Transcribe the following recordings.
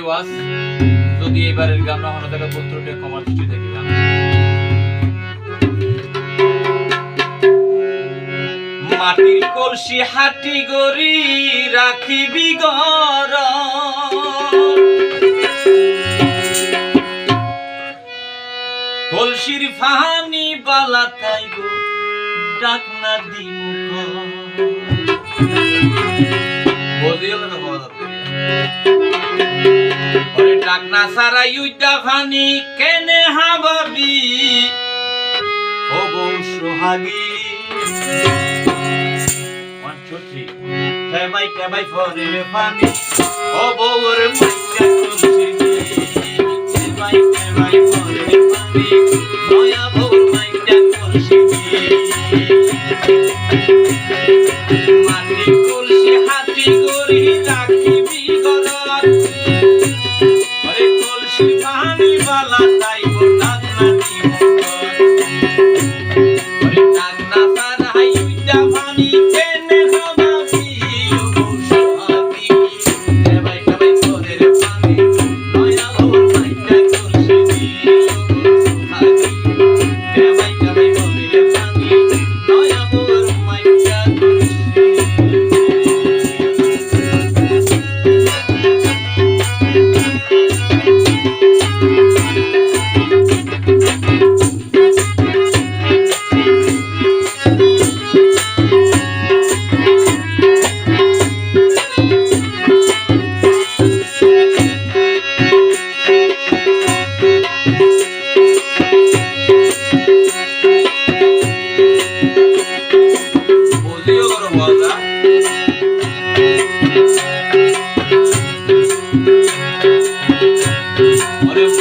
আওয়াজ যদি এবারের গান না হলো তাহলে পুত্র দৃষ্টি থেকে গান মাটির কলসি হাটি গরি রাখিবি গর কলসির ফাহানি বালা তাই গো, ডাক না দিমুখ বদিও কথা বাবা ওরে ডাক না সারা ইউটা ফানি কেনে হাবাবি ও বউ সোহাগী. Tebai, tebai, forever funny. Oh, bower, my তাই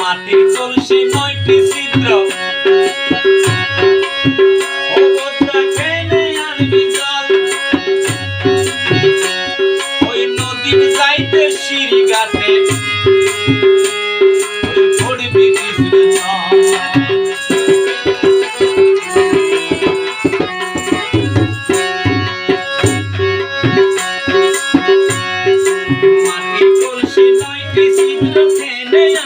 মাটির কলসি নয়টি ছিদ্র। ওই নদীর যাইতে সিঁড়ি গাতে